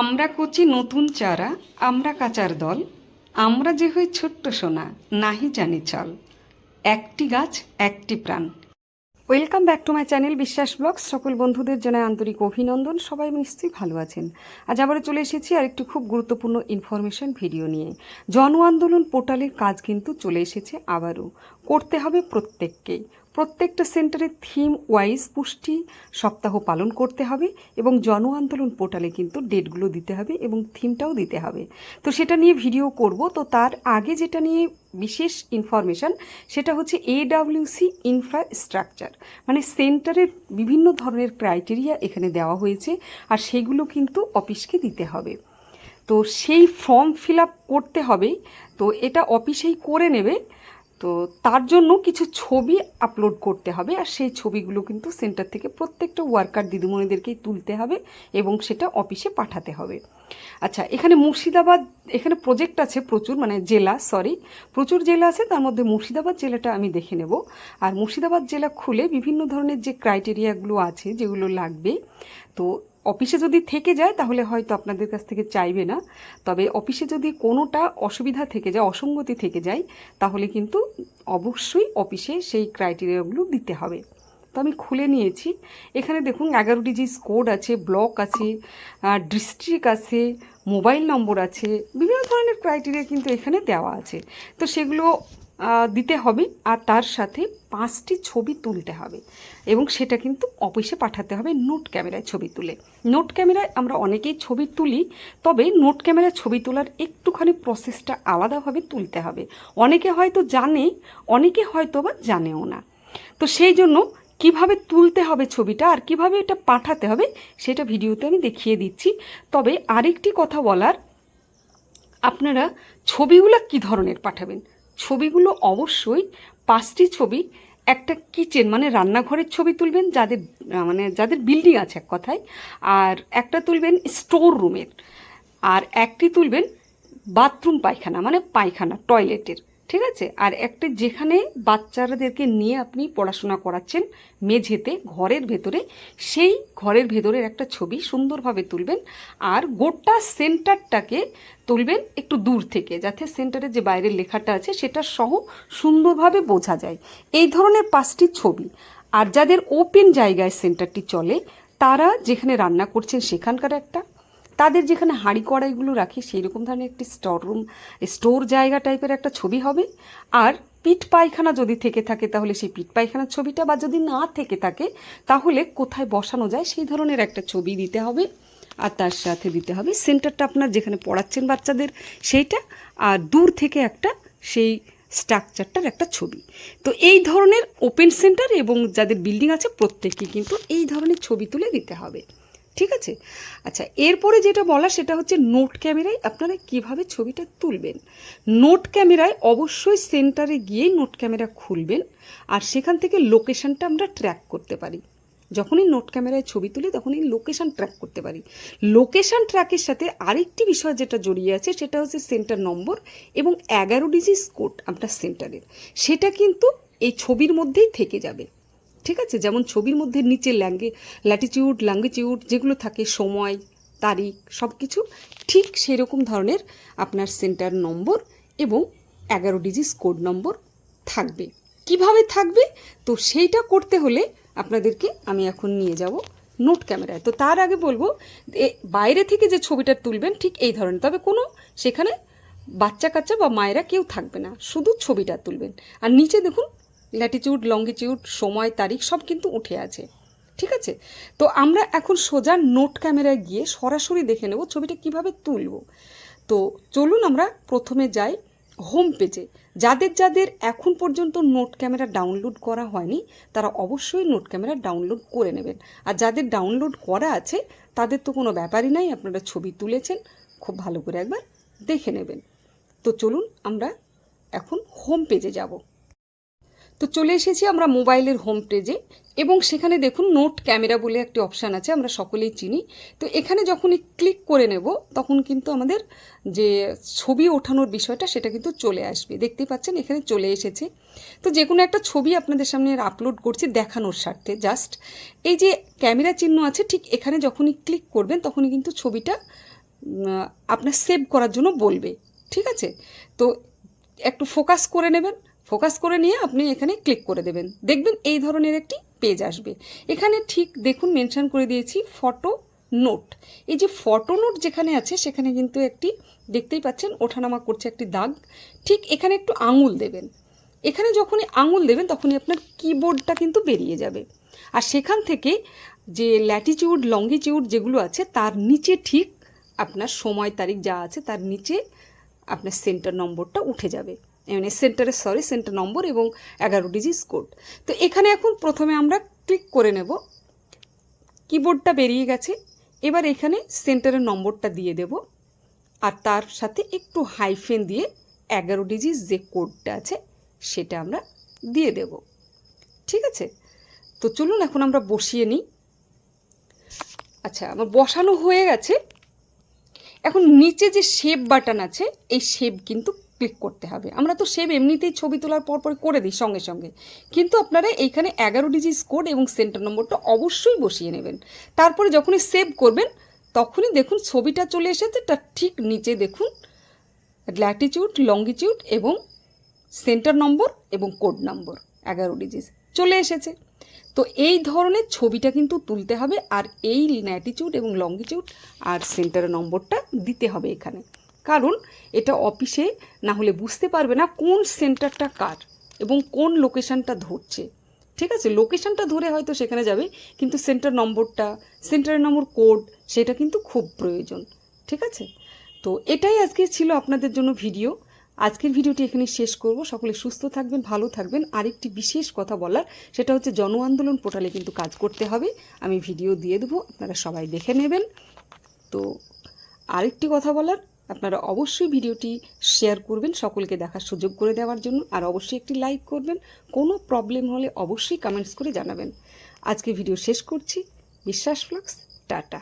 আমরা কচি নতুন চারা, আমরা কাচার দল, আমরা যে হই ছোট্ট সোনা, নাহি জানি চল। একটি গাছ, একটি প্রাণ। Welcome back to my channel Biswas blogs. সকল বন্ধুদের জানাই আন্তরিক অভিনন্দন। সবাই নিশ্চয়ই ভালো আছেন। আজ আবারও চলে এসেছি আর একটি খুব গুরুত্বপূর্ণ ইনফরমেশন ভিডিও নিয়ে। জন আন্দোলন পোর্টালের কাজ কিন্তু চলে এসেছে আবারও। করতে হবে প্রত্যেককেই। প্রত্যেকটা সেন্টারে থিম ওয়াইজ পুষ্টি সপ্তাহ পালন করতে হবে এবং জন আন্দোলন পোর্টালে কিন্তু ডেটগুলো দিতে হবে এবং থিমটাও দিতে হবে। তো সেটা নিয়ে ভিডিও করব। তো তার আগে যেটা নিয়ে বিশেষ ইনফরমেশন সেটা হচ্ছে এডাব্লিউসি ইনফ্রাস্ট্রাকচার মানে সেন্টারের বিভিন্ন ধরনের ক্রাইটেরিয়া এখানে দেওয়া হয়েছে আর সেগুলো কিন্তু অফিসকে দিতে হবে। তো সেই ফর্ম ফিল আপ করতে হবে। তো এটা অফিসেই করে নেবে। তো তার জন্য কিছু ছবি আপলোড করতে হবে আর সেই ছবিগুলো কিন্তু সেন্টার থেকে প্রত্যেকটা ওয়ার্কার দিদিমণিদেরকেই তুলতে হবে এবং সেটা অফিসে পাঠাতে হবে। আচ্ছা এখানে মুর্শিদাবাদ, এখানে প্রজেক্ট আছে প্রচুর মানে জেলা সরি প্রচুর জেলা আছে, তার মধ্যে মুর্শিদাবাদ জেলাটা আমি দেখে নেব। আর মুর্শিদাবাদ জেলা খুলে বিভিন্ন ধরনের যে ক্রাইটেরিয়াগুলো আছে, যেগুলো লাগবে, তো অফিসে যদি থেকে যায়, তাহলে হয়তো আপনাদের কাছ থেকে চাইবে না। তবে অফিসে যদি কোনোটা অসুবিধা থেকে যায়, অসঙ্গতি থেকে যায়, তাহলে কিন্তু অবশ্যই অফিসে সেই ক্রাইটেরিয়াগুলো দিতে হবে। তো আমি খুলে নিয়েছি। এখানে দেখুন এগারো ডিজিজ কোড আছে, ব্লক আছে ডিস্ট্রিক্ট আছে, মোবাইল নম্বর আছে, বিভিন্ন ধরনের ক্রাইটেরিয়া কিন্তু এখানে দেওয়া আছে। তো সেগুলো দিতে হবে আর তার সাথে পাঁচটি ছবি তুলতে হবে এবং সেটা কিন্তু অফিসে পাঠাতে হবে নোট ক্যামেরায় ছবি তুলে। নোট ক্যামেরায় আমরা অনেকেই ছবি তুলি, তবে নোট ক্যামেরায় ছবি তোলার একটুখানি প্রসেসটা আলাদাভাবে তুলতে হবে। অনেকে হয়তো জানে, অনেকে হয়তো বা জানেও না। তো সেই জন্য কীভাবে তুলতে হবে ছবিটা আর কীভাবে এটা পাঠাতে হবে সেটা ভিডিওতে আমি দেখিয়ে দিচ্ছি। তবে আরেকটি কথা বলার, আপনারা ছবিগুলো কি ধরনের পাঠাবেন? ছবিগুলো অবশ্যই পাঁচটি ছবি, একটা কিচেন মানে রান্নাঘরের ছবি তুলবেন যাদের মানে যাদের বিল্ডিং আছে এক কথায়, আর একটা তুলবেন স্টোর রুমের আর একটি তুলবেন বাথরুম পায়খানা মানে পায়খানা টয়লেটের ঠিক আছে? আর একটা যেখানে বাচ্চাদেরকে নিয়ে আপনি পড়াশোনা করাচ্ছেন মেঝেতে, ঘরের ভেতরে, সেই ঘরের ভেতরের একটা ছবি সুন্দরভাবে তুলবেন আর গোটা সেন্টারটাকে তুলবেন একটু দূর থেকে, যাতে সেন্টারের যে বাইরের লেখাটা আছে সেটা সহ সুন্দরভাবে বোঝা যায়। এই ধরনের পাঁচটি ছবি। আর যাদের ওপেন জায়গায় সেন্টারটি চলে, তারা যেখানে রান্না করছেন সেখানকার একটা তাদের যেখানে হাঁড়ি কড়াইগুলো রাখে সেই রকম ধরনের একটি স্টোর রুম স্টোর জায়গা টাইপের একটা ছবি হবে। আর পিঠ পায়খানা যদি থেকে থাকে, তাহলে সেই পিঠ পায়খানার ছবিটা, বা যদি না থেকে থাকে, তাহলে কোথায় বসানো যায়, সেই ধরনের একটা ছবি দিতে হবে। আর তার সাথে দিতে হবে সেন্টারটা আপনার যেখানে পড়াচ্ছেন বাচ্চাদের, সেইটা। আর দূর থেকে একটা সেই স্ট্রাকচারটার একটা ছবি। তো এই ধরনের ওপেন সেন্টার এবং যাদের বিল্ডিং আছে, প্রত্যেককে কিন্তু এই ধরনের ছবি তুলে দিতে হবে। ঠিক আছে? আচ্ছা এরপরে যেটা বলা সেটা হচ্ছে নোট ক্যামেরায় আপনারা কীভাবে ছবিটা তুলবেন? নোট ক্যামেরায় অবশ্যই সেন্টারে গিয়ে নোট ক্যামেরা খুলবেন আর সেখান থেকে লোকেশনটা আমরা ট্র্যাক করতে পারি। যখনই নোট ক্যামেরায় ছবি তুলি, তখনই লোকেশান ট্র্যাক করতে পারি। লোকেশান ট্র্যাকের সাথে আরেকটি বিষয় যেটা জড়িয়ে আছে, সেটা হচ্ছে সেন্টার নম্বর এবং এগারো ডিজিজ কোড আপনার সেন্টারের সেটা কিন্তু এই ছবির মধ্যেই থেকে যাবে। ঠিক আছে? যেমন ছবির মধ্যে নিচে ল্যাঙ্গে ল্যাটিটিউড ল্যাঙ্গিটিউড যেগুলো থাকে, সময়, তারিখ সব কিছু ঠিক সেরকম ধরনের আপনার সেন্টার নম্বর এবং এগারো ডিজিজ কোড নম্বর থাকবে। কীভাবে থাকবে? তো সেইটা করতে হলে আপনাদেরকে আমি এখন নিয়ে যাব নোট ক্যামেরায় তো তার আগে বলব বাইরে থেকে যে ছবিটা তুলবেন ঠিক এই ধরনের। তবে কোনো সেখানে বাচ্চা কাচ্চা বা মায়েরা কেউ থাকবে না, শুধু ছবিটা তুলবেন। আর নিচে দেখুন ল্যাটিটিউড লঙ্গিটিউড সময়, তারিখ সব কিন্তু উঠে আছে। ঠিক আছে? তো আমরা এখন সোজা নোট ক্যামেরায় গিয়ে সরাসরি দেখে নেব ছবিটা কীভাবে তুলব। তো চলুন আমরা প্রথমে যাই হোম পেজে যাদের যাদের এখন পর্যন্ত নোট ক্যামেরা ডাউনলোড করা হয়নি, তারা অবশ্যই নোট ক্যামেরা ডাউনলোড করে নেবেন। আর যাদের ডাউনলোড করা আছে, তাদের তো কোনো ব্যাপারই নাই, আপনারা ছবি তুলেছেন, খুব ভালো করে একবার দেখে নেবেন। তো চলুন আমরা এখন হোম পেজে যাব। তো চলে এসেছি আমরা মোবাইলের হোম পেজে এবং সেখানে দেখুন নোট ক্যামেরা বলে একটি অপশান আছে, আমরা সকলেই চিনি। তো এখানে যখনই ক্লিক করে নেব, তখন কিন্তু আমাদের যে ছবি ওঠানোর বিষয়টা সেটা কিন্তু চলে আসবে। দেখতেই পাচ্ছেন এখানে চলে এসেছে। তো যে কোনো একটা ছবি আপনাদের সামনে আপলোড করছি দেখানোর স্বার্থে। জাস্ট এই যে ক্যামেরা চিহ্ন আছে, ঠিক এখানে যখনই ক্লিক করবেন, তখনই কিন্তু ছবিটা আপনার সেভ করার জন্য বলবে। ঠিক আছে? তো একটু ফোকাস করে নেবেন। ফোকাস করে নিয়ে আপনি এখানে ক্লিক করে দেবেন। দেখবেন এই ধরনের একটি পেজ আসবে। এখানে ঠিক দেখুন মেনশন করে দিয়েছি ফটো নোট। এই যে ফটো নোট যেখানে আছে সেখানে কিন্তু একটি দেখতেই পাচ্ছেন ওঠানামা করছে একটি দাগ। ঠিক এখানে একটু আঙুল দেবেন। এখানে যখনই আঙুল দেবেন তখনই আপনার কিবোর্ডটা কিন্তু বেরিয়ে যাবে। আর সেখান থেকে যে ল্যাটিটিউড লঙ্গিটিউড যেগুলো আছে তার নিচে ঠিক আপনার সময় তারিখ যা আছে তার নিচে আপনার সেন্টার নম্বরটা উঠে যাবে। মানে সেন্টারের সরি সেন্টার নম্বর এবং এগারো ডিজিট কোড তো এখানে এখন প্রথমে আমরা ক্লিক করে নেব। কিবোর্ডটা বেরিয়ে গেছে। এবার এখানে সেন্টারের নম্বরটা দিয়ে দেব। আর তার সাথে একটু হাইফেন দিয়ে এগারো ডিজিট যে কোডটা আছে, সেটা আমরা দিয়ে দেব। ঠিক আছে? তো চলুন এখন আমরা বসিয়ে নিই। আচ্ছা আমার বসানো হয়ে গেছে। এখন নিচে যে শেপ বাটন আছে, এই শেপ কিন্তু ক্লিক করতে হবে। আমরা তো শেপ এমনিতেই ছবি তোলার পর পর করে দিই সঙ্গে সঙ্গে। কিন্তু আপনারা এইখানে এগারো ডিজিট কোড এবং সেন্টার নম্বরটা অবশ্যই বসিয়ে নেবেন। তারপরে যখনই সেভ করবেন, তখনই দেখুন ছবিটা চলে এসেছে তার ঠিক নিচে দেখুন ল্যাটিটিউড লঙ্গিটিউড এবং সেন্টার নম্বর এবং কোড নম্বর এগারো ডিজিট চলে এসেছে। তো এই ধরনের ছবিটা কিন্তু তুলতে হবে আর এই ল্যাটিটিউড এবং লঙ্গিটিউড আর সেন্টারের নম্বরটা দিতে হবে এখানে। কারণ এটা অফিসে না হলে বুঝতে পারবে না কোন সেন্টারটা কার এবং কোন লোকেশনটা ধরছে। ঠিক আছে? লোকেশানটা ধরে হয়তো সেখানে যাবে, কিন্তু সেন্টার নম্বরটা সেন্টারের নম্বর কোড, সেটা কিন্তু খুব প্রয়োজন। ঠিক আছে? তো এটাই আজকে ছিল আপনাদের জন্য ভিডিও। আজকের ভিডিওটি এখানে শেষ করব। সকলে সুস্থ থাকবেন, ভালো থাকবেন। আরেকটি বিশেষ কথা বলার, সেটা হচ্ছে জন আন্দোলন পোর্টালে কিন্তু কাজ করতে হবে। আমি ভিডিও দিয়ে দেবো, আপনারা সবাই দেখে নেবেন। তো আরেকটি কথা বলার আপনারা অবশ্যই ভিডিওটি শেয়ার করবেন, সকলকে দেখার সুযোগ করে দেওয়ার জন্য, আর অবশ্যই একটি লাইক করবেন। কোনো প্রবলেম হলে অবশ্যই কমেন্টস করে জানাবেন। আজকে ভিডিও শেষ করছি। বিশ্বাস ফ্লাক্স, টাটা।